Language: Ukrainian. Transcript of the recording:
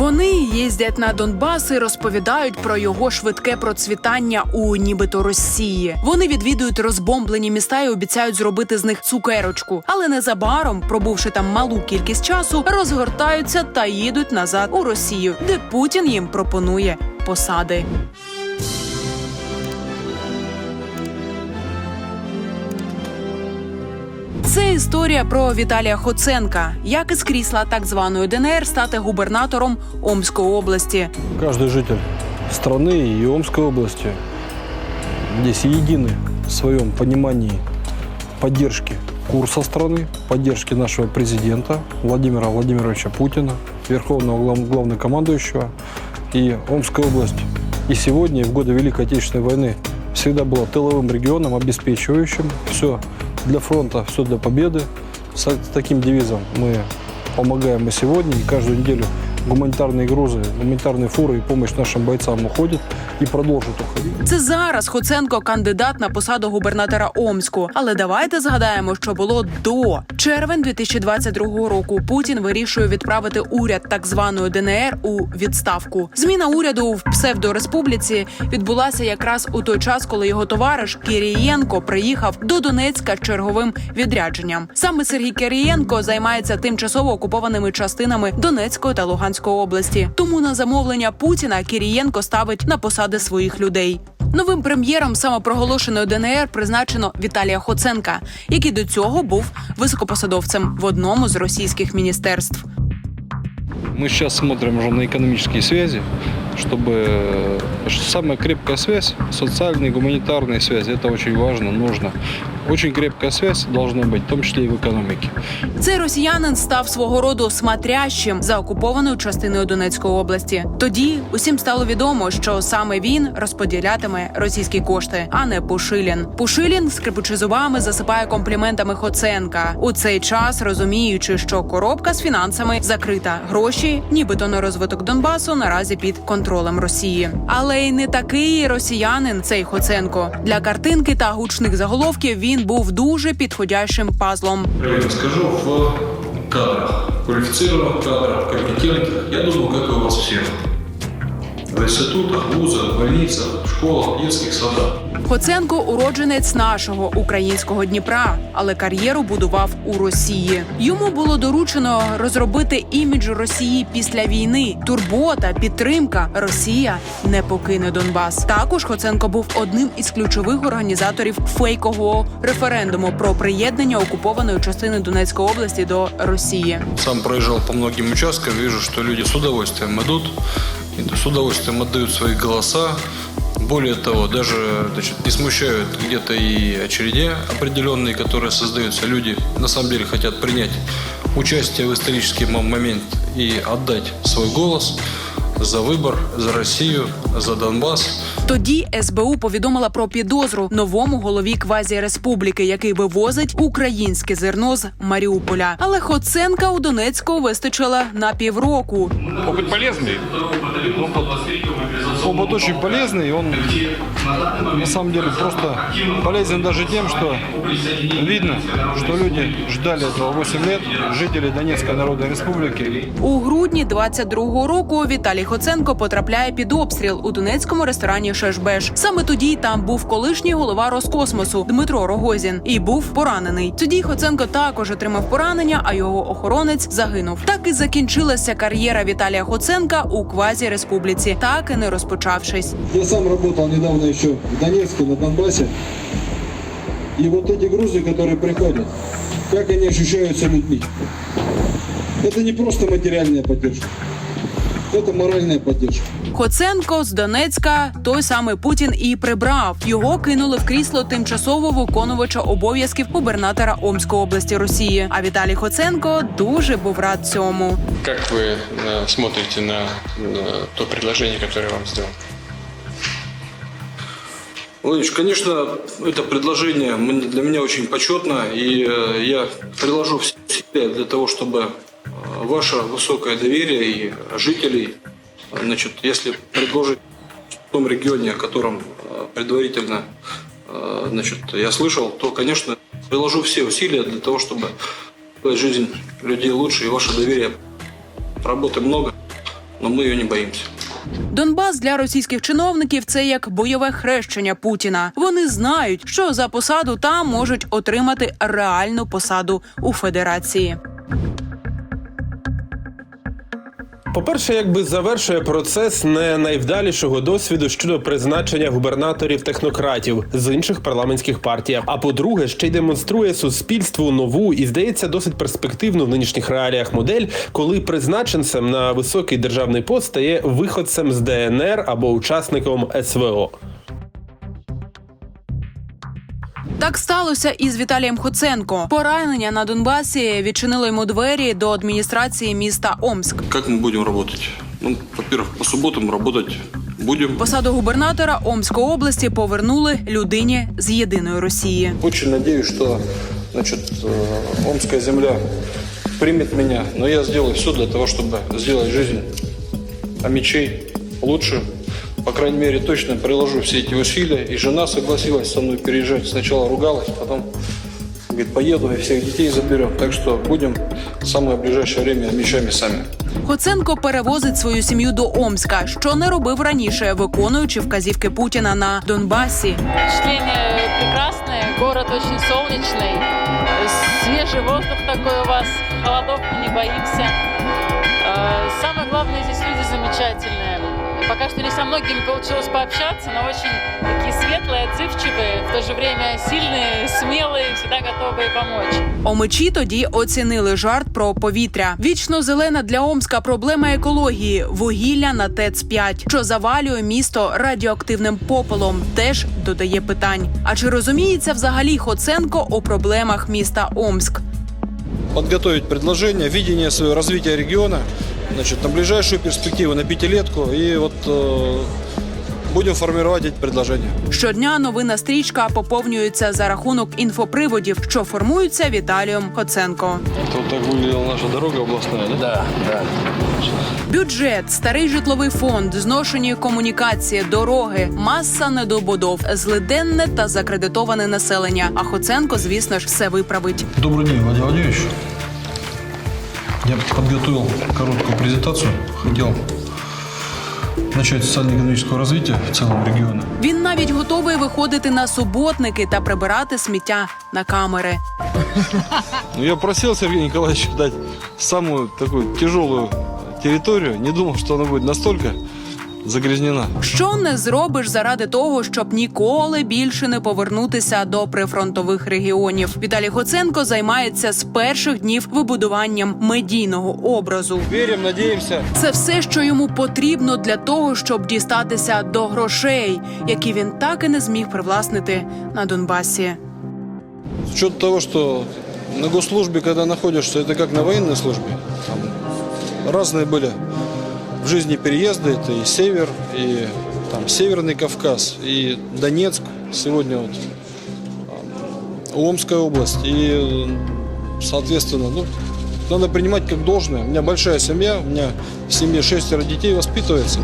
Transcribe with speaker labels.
Speaker 1: Вони їздять на Донбас і розповідають про його швидке процвітання у нібито Росії. Вони відвідують розбомблені міста і обіцяють зробити з них цукерочку. Але незабаром, пробувши там малу кількість часу, розгортаються та їдуть назад у Росію, де Путін їм пропонує посади. Це історія про Віталія Хоценка, як із крісла так званої ДНР стати губернатором Омської області.
Speaker 2: Каждый житель страны и Омской области здесь едины в своем понимании поддержки курса страны, поддержки нашего президента Владимира Владимировича Путина, верховного глав- главнокомандующего. И Омская область и сегодня, и в годы Великой Отечественной войны всегда была тыловым регионом, обеспечивающим все для фронта, все для победы. С таким девизом мы помогаем и сегодня, и каждую неделю гуманитарные грузы, гуманитарные фуры и помощь нашим бойцам уходит и продолжит уходить.
Speaker 1: Це зараз Хоценко кандидат на посаду губернатора Омську. Але давайте згадаємо, що було до червень 2022 року. Путін вирішує відправити уряд так званої ДНР у відставку. Зміна уряду в псевдореспубліці відбулася якраз у той час, коли його товариш Кірієнко приїхав до Донецька черговим відрядженням. Саме Сергій Кирієнко займається тимчасово окупованими частинами Донецької та Луганської області. Тому на замовлення Путіна Кірієнко ставить на посади своїх людей. Новим прем'єром самопроголошеної ДНР призначено Віталія Хоценка, який до цього був високопосадовцем в одному з російських міністерств.
Speaker 2: Мы сейчас смотрим уже на экономические связи, чтобы э, самая крепкая связь, социальные, гуманитарные связи, это очень важно, Очень крепкая связь должна быть, в том числе и в экономике.
Speaker 1: Цей росіянин став свого роду смотрящим за окупованою частиною Донецької області. Тоді усім стало відомо, що саме він розподілятиме російські кошти, а не Пушилін. Пушилін, скрипучи зубами, засипає компліментами Хоценка у цей час, розуміючи, що коробка з фінансами закрита. Гроші, нібито на розвиток Донбасу, наразі під контролем Росії. Але й не такий росіянин цей Хоценко. Для картинки та гучних заголовків він був дуже підходящим пазлом.
Speaker 3: Правильно скажу, в кадрах, квалифицированных кадрах, компетентних. я думаю, як у вас всіх. В інститутах, вузах, больницах, школах, детских садах.
Speaker 1: Хоценко уродженець нашого українського Дніпра, але кар'єру будував у Росії. Йому було доручено розробити імідж Росії після війни. Турбота, підтримка. Росія не покине Донбас. Також Хоценко був одним із ключових організаторів фейкового референдуму про приєднання окупованої частини Донецької області до Росії.
Speaker 3: Сам проезжал по многим участкам, вижу, что люди с удовольствием идут, и с удовольствием отдают свои голоса. Более того, даже значит, не смущают где-то и очереди определенные, которые создаются. Люди на самом деле хотят принять участие в исторический мо- момент и отдать свой голос за выбор, за Россию, за Донбасс.
Speaker 1: Тоді СБУ повідомила про підозру новому голові квазі-республіки, який вивозить українське зерно з Маріуполя. Але Хоценка у Донецьку вистачило на півроку.
Speaker 2: Опыт полезный. Опыт очень полезный, и он на самом деле просто полезен даже тем, что видно, что люди ждали этого 8 лет, жители Донецкой Народной Республики.
Speaker 1: У грудні 22-го року Віталій Хоценко потрапляє під обстріл у донецькому ресторані Шешбеш. Саме тоді там був колишній голова Роскосмосу Дмитро Рогозін і був поранений. Тоді Хоценко також отримав поранення, а його охоронець загинув. Так і закінчилася кар'єра Віталія Хоценка у квазі республіці, так і не розпочавшись.
Speaker 4: Я сам работал недавно еще в Донецке, на Донбассе. И вот эти грузы, которые приходят, как они ощущаются людьми. Это не просто материальная поддержка. Это моральная поддержка.
Speaker 1: Хоценко з Донецька той самий Путін і прибрав. Його кинули в крісло тимчасово виконувача обов'язків губернатора Омської області Росії. А Віталій Хоценко дуже був рад цьому.
Speaker 5: Как вы э, смотрите на, на то предложение, которое я вам сделал?
Speaker 3: Владимирович, конечно, это предложение м- для меня очень почетно, и э, я приложу все усилия для того, чтобы э, ваше высокое доверие и жителей, э, значит, если предложить в том регионе, о котором э, предварительно э, значит, я слышал, то, конечно, приложу все усилия для того, чтобы сделать жизнь людей лучше и ваше доверие. Работы много, но мы ее не боимся.
Speaker 1: Донбас для російських чиновників це як бойове хрещення Путіна. Вони знають, що за посаду там можуть отримати реальну посаду у федерації.
Speaker 6: По-перше, якби завершує процес не найвдалішого досвіду щодо призначення губернаторів технократів з інших парламентських партій. А по-друге, ще й демонструє суспільству нову і здається досить перспективну в нинішніх реаліях модель, коли призначенцем на високий державний пост стає виходцем з ДНР або учасником СВО.
Speaker 1: Так сталося і з Віталієм Хоценко. Поранення на Донбасі відчинило йому двері до адміністрації міста Омск.
Speaker 3: Как мы будем работать? Ну, во-первых, по субботам работать будем.
Speaker 1: Посаду губернатора Омської області повернули людині з єдиної Росії.
Speaker 2: Очень надеюсь, что значит, э, Омская земля примет меня, но я сделаю все для того, чтобы сделать жизнь мечей лучше. По крайней мере, точно приложу все эти усилия. И жена согласилась со мной переезжать. Сначала ругалась, потом говорит, поеду и всех детей заберем. Так что будем в самое ближайшее время мечами сами.
Speaker 1: Хоценко перевозить свою сім'ю до Омська, що не робив раніше, виконуючи вказівки Путіна на Донбасі.
Speaker 7: Впечатление прекрасное, город очень солнечный, свежий воздух такой у вас, холодов мы не боимся. Э, Самое главное, здесь люди замечательные. Пока что не со многими получилось пообщаться, но очень такие светлые, отзывчивые, в то же время сильные, смелые, всегда готовые помочь.
Speaker 1: Омичі тоді оцінили жарт про повітря. Вічно зелена для Омська проблема екології вугілля на ТЕЦ 5 що завалює місто радіоактивним попелом. Теж додає питань. А чи розуміється взагалі Хоценко у проблемах міста Омск?
Speaker 2: подготовить предложение, видение своего развития региона значит, на ближайшую перспективу, на пятилетку. И вот э, будем формировать эти предложения.
Speaker 1: Щодня новина стрічка поповнюється за рахунок інфоприводів, що формуються Віталієм Хоценко.
Speaker 2: Вот так выглядела наша дорога областная, да? Да,
Speaker 1: Бюджет, старий житловий фонд, зношені комунікації, дороги, маса недобудов, злиденне та закредитоване населення. А Хоценко, звісно ж, все виправить.
Speaker 2: Добрый день, Владимир Владимирович. Я подготовил короткую презентацию. Хотел начать с социально-экономического развития в цілому регіону.
Speaker 1: Він навіть готовий виходити на суботники та прибирати сміття на камери.
Speaker 2: Ну, я просил Сергія Николаевича дать самую такую тяжелую територію. Не думав, что она будет настолько загрязнена.
Speaker 1: Що не зробиш заради того, щоб ніколи більше не повернутися до прифронтових регіонів? Віталій Хоценко займається з перших днів вибудуванням медійного образу.
Speaker 2: Верим, надеемся.
Speaker 1: Це все, що йому потрібно для того, щоб дістатися до грошей, які він так і не зміг привласнити на Донбасі.
Speaker 2: С учетом того, что на госслужбе, когда находишься, это как на военной службе. Там разные были в жизни переезды. Это и север, и там Северный Кавказ, и Донецк. Сегодня вот а, Омская область. И, соответственно, ну, надо принимать как должное. У меня большая семья, у меня в семье шестеро детей воспитывается.